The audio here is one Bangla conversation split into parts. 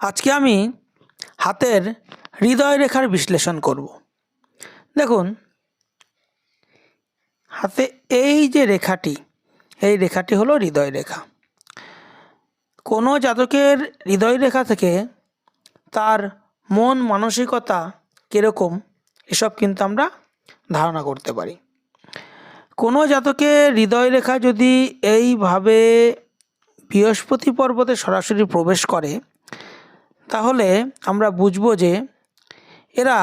আজকে আমি হাতের হৃদয় রেখার বিশ্লেষণ করব। দেখুন, হাতে এই যে রেখাটি, এই রেখাটি হলো হৃদয় রেখা। কোনো জাতকের হৃদয় রেখা থেকে তার মন মানসিকতা কীরকম, এসব কিন্তু আমরা ধারণা করতে পারি। কোনো জাতকের হৃদয় রেখা যদি এইভাবে বৃহস্পতি পর্বতে সরাসরি প্রবেশ করে তাহলে আমরা বুঝব যে এরা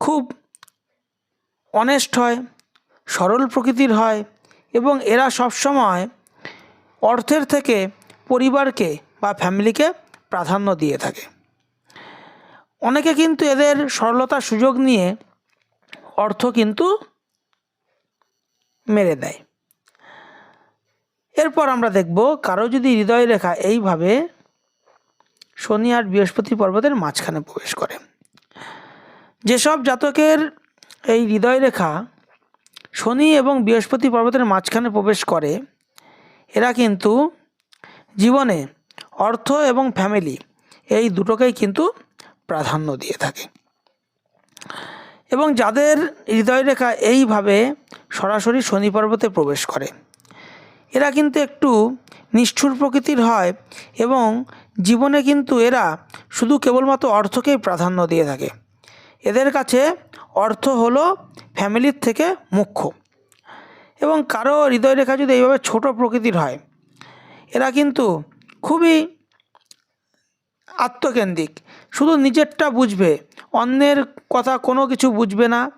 খুব অনেস্ট হয়, সরল প্রকৃতির হয় এবং এরা সবসময় অর্থের থেকে পরিবারকে বা ফ্যামিলিকে প্রাধান্য দিয়ে থাকে। অনেকে কিন্তু এদের সরলতার সুযোগ নিয়ে অর্থ কিন্তু মেরে দেয়। এরপর আমরা দেখব কারও যদি হৃদয় রেখা এইভাবে শনি আর বৃহস্পতি পর্বতের মাঝখানে প্রবেশ করে। যেসব জাতকের এই হৃদয় রেখা শনি এবং বৃহস্পতি পর্বতের মাঝখানে প্রবেশ করে, এরা কিন্তু জীবনে অর্থ এবং ফ্যামিলি এই দুটোকেই কিন্তু প্রাধান্য দিয়ে থাকে। এবং যাদের হৃদয় রেখা এইভাবে সরাসরি শনি পর্বতে প্রবেশ করে, এরা কিন্তু একটু নিষ্ঠুর প্রকৃতির হয় এবং জীবনে কিন্তু এরা শুধু কেবলমাত্র অর্থকেই প্রাধান্য দিয়ে থাকে। এদের কাছে অর্থ হলো ফ্যামিলির থেকে মুখ্য। এবং কারও হৃদয় রেখা যদি এইভাবে ছোট প্রকৃতির হয়, এরা কিন্তু খুবই আত্মকেন্দ্রিক। শুধু নিজেরটা বুঝবে, অন্যের কথা কোনো কিছু বুঝবে না।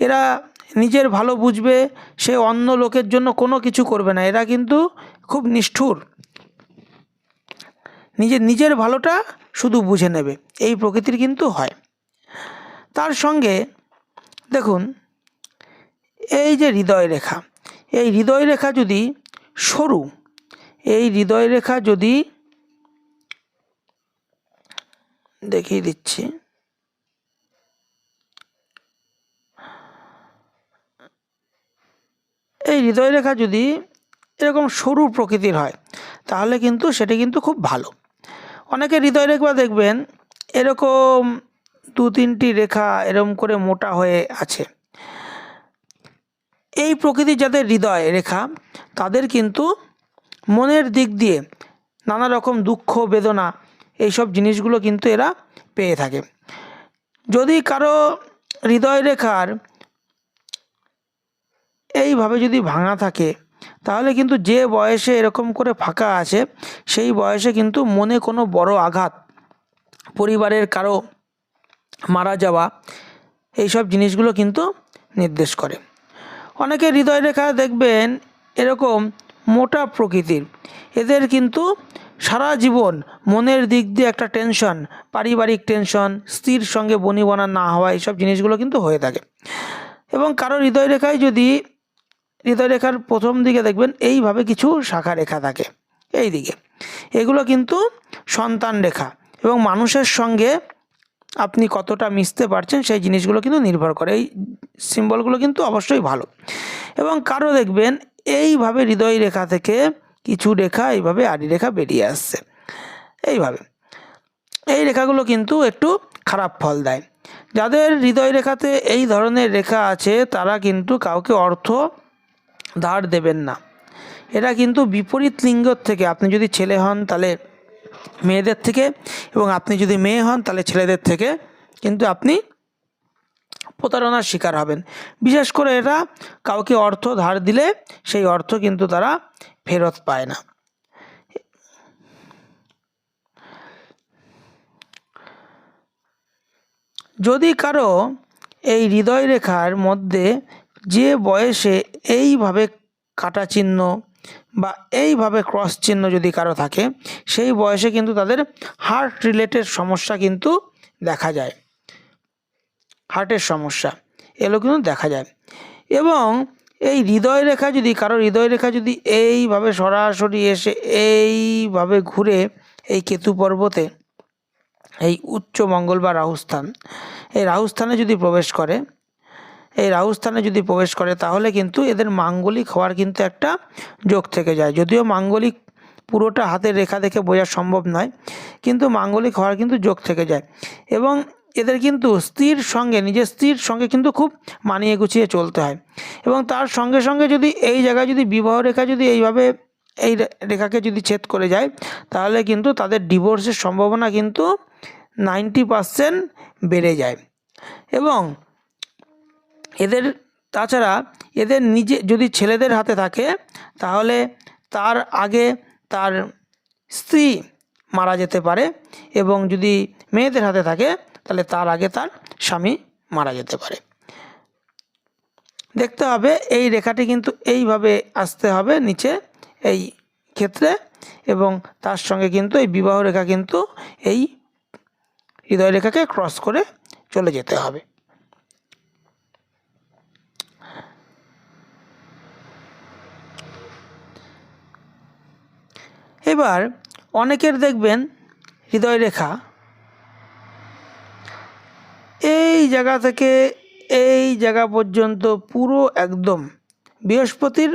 এরা নিজের ভালো বুঝবে, সে অন্য লোকের জন্য কোনো কিছু করবে না। এরা কিন্তু খুব নিষ্ঠুর। নিজের নিজের ভালোটা শুধু বুঝে নেবে। এই প্রকৃতির কিন্তু হয়। তার সঙ্গে দেখুন, এই যে হৃদয় রেখা, এই হৃদয় রেখা যদি সরু, এই হৃদয় রেখা যদি দেখিয়ে দিচ্ছি, এই হৃদয় রেখা যদি এরকম সরু প্রকৃতির হয়, তাহলে কিন্তু সেটি কিন্তু খুব ভালো। অনেকে হৃদয় রেখা দেখবেন, এরকম দু তিনটি রেখা এরকম করে মোটা হয়ে আছে। এই প্রকৃতির যাদের হৃদয় রেখা, তাদের কিন্তু মনের দিক দিয়ে নানা রকম দুঃখ, বেদনা এইসব জিনিসগুলো কিন্তু এরা পেয়ে থাকে। যদি কারও হৃদয় রেখার এইভাবে যদি ভাঙা থাকে তাহলে কিন্তু যে বয়সে এরকম করে ফাঁকা আছে, সেই বয়সে কিন্তু মনে কোনো বড় আঘাত, পরিবারের কারও মারা যাওয়া, এইসব জিনিসগুলো কিন্তু নির্দেশ করে। অনেকে হৃদয় রেখা দেখবেন এরকম মোটা প্রকৃতির, এদের কিন্তু সারা জীবন মনের দিক দিয়ে একটা টেনশন পারিবারিক টেনশন স্ত্রীর সঙ্গে বনিবনা না হওয়া, এইসব জিনিসগুলো কিন্তু হয়ে থাকে। এবং কারও হৃদয় রেখায় যদি হৃদয় রেখার প্রথম দিকে দেখবেন এইভাবে কিছু শাখা রেখা থাকে। এই দিকে। এগুলো কিন্তু সন্তান রেখা এবং মানুষের সঙ্গে আপনি কতটা মিশতে পারছেন সেই জিনিসগুলো কিন্তু নির্ভর করে। এই সিম্বলগুলো কিন্তু অবশ্যই ভালো। এবং কারও দেখবেন এইভাবে হৃদয় রেখা থেকে কিছু রেখা, এইভাবে আড়ি রেখা বেরিয়ে আসছে। এইভাবে। এই রেখাগুলো কিন্তু একটু খারাপ ফল দেয়। যাদের হৃদয় রেখাতে এই ধরনের রেখা আছে, তারা কিন্তু কাউকে অর্থ ধার দেবেন না। এরা কিন্তু বিপরীত লিঙ্গর থেকে আপনি যদি ছেলে হন তাহলে মেয়েদের থেকে এবং আপনি যদি মেয়ে হন তাহলে ছেলেদের থেকে কিন্তু আপনি প্রতারণার শিকার হবেন। বিশেষ করে এরা কাউকে অর্থ ধার দিলে সেই অর্থ কিন্তু তারা ফেরত পায় না। যদি কারও এই হৃদয় রেখার মধ্যে যে বয়সে এইভাবে কাটা চিহ্ন বা এইভাবে ক্রস চিহ্ন যদি কারও থাকে, সেই বয়সে কিন্তু তাদের হার্ট রিলেটেড সমস্যা কিন্তু দেখা যায়। হার্টের সমস্যা, এগুলো কিন্তু দেখা যায়। এবং এই হৃদয় রেখা যদি, কারও হৃদয় রেখা যদি এইভাবে সরাসরি এসে এইভাবে ঘুরে এই কেতু পর্বতে, এই উচ্চ মঙ্গল বা রাহুস্থান এই রাহুস্থানে যদি প্রবেশ করে এই রাহুস্থানে যদি প্রবেশ করে, তাহলে কিন্তু এদের মাঙ্গলিক হওয়ার কিন্তু একটা যোগ থেকে যায়। যদিও মাঙ্গলিক পুরোটা হাতের রেখা দেখে বোঝা সম্ভব নয়, কিন্তু মাঙ্গলিক হওয়ার কিন্তু যোগ থেকে যায়। এবং এদের কিন্তু স্ত্রীর সঙ্গে, নিজের স্ত্রীর সঙ্গে কিন্তু খুব মানিয়ে গুছিয়ে চলতে হয়। এবং তার সঙ্গে সঙ্গে যদি এই জায়গায় যদি বিবাহ রেখা যদি এইভাবে এই রেখাকে যদি ছেদ করে যায়, তাহলে কিন্তু তাদের ডিভোর্সের সম্ভাবনা কিন্তু নাইনটি পারসেন্ট বেড়ে যায়। এবং এদের, তাছাড়া এদের নিজে, যদি ছেলেদের হাতে থাকে, তাহলে তার আগে তার স্ত্রী মারা যেতে পারে এবং যদি মেয়েদের হাতে থাকে, তাহলে তার আগে তার স্বামী মারা যেতে পারে। দেখতে হবে, এই রেখাটি কিন্তু এইভাবে আসতে হবে নিচে এই ক্ষেত্রে এবং তার সঙ্গে কিন্তু এই বিবাহ রেখা কিন্তু এই হৃদয় রেখাকে ক্রস করে চলে যেতে হবে। এবার অনেকের দেখবেন হৃদয় রেখা। এই জায়গা থেকে এই জায়গা পর্যন্ত পুরো একদম বৃহস্পতির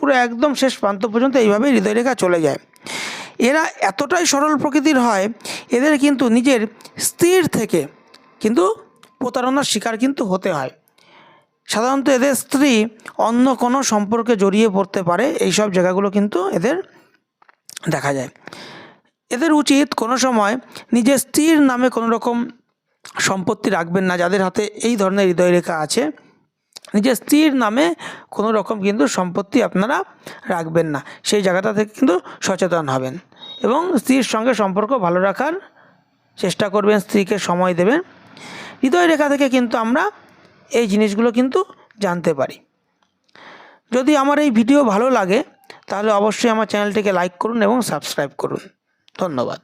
পুরো একদম শেষ প্রান্ত পর্যন্ত এইভাবে হৃদয় রেখা চলে যায়। এরা এতটাই সরল প্রকৃতির হয়, এদের কিন্তু নিজের স্ত্রীর থেকে কিন্তু প্রতারণার শিকার কিন্তু হতে হয়। সাধারণত এদের স্ত্রী অন্য কোনো সম্পর্কে জড়িয়ে পড়তে পারে এই সব জায়গাগুলো কিন্তু এদের দেখা যায়। এদের উচিত কোনো সময় নিজের স্ত্রীর নামে কোনো রকম সম্পত্তি রাখবেন না, যাদের হাতে এই ধরনের হৃদয় রেখা আছে। নিজের স্ত্রীর নামে কোনো রকম কিন্তু সম্পত্তি আপনারা রাখবেন না। সেই জায়গাটা থেকে কিন্তু সচেতন হবেন এবং স্ত্রীর সঙ্গে সম্পর্ক ভালো রাখার চেষ্টা করবেন, স্ত্রীকে সময় দেবেন। হৃদয় রেখা থেকে কিন্তু আমরা এই জিনিসগুলো কিন্তু জানতে পারি। যদি আমার এই ভিডিও ভালো লাগে তাহলে অবশ্যই আমার চ্যানেলটিকে লাইক করুন এবং সাবস্ক্রাইব করুন। ধন্যবাদ।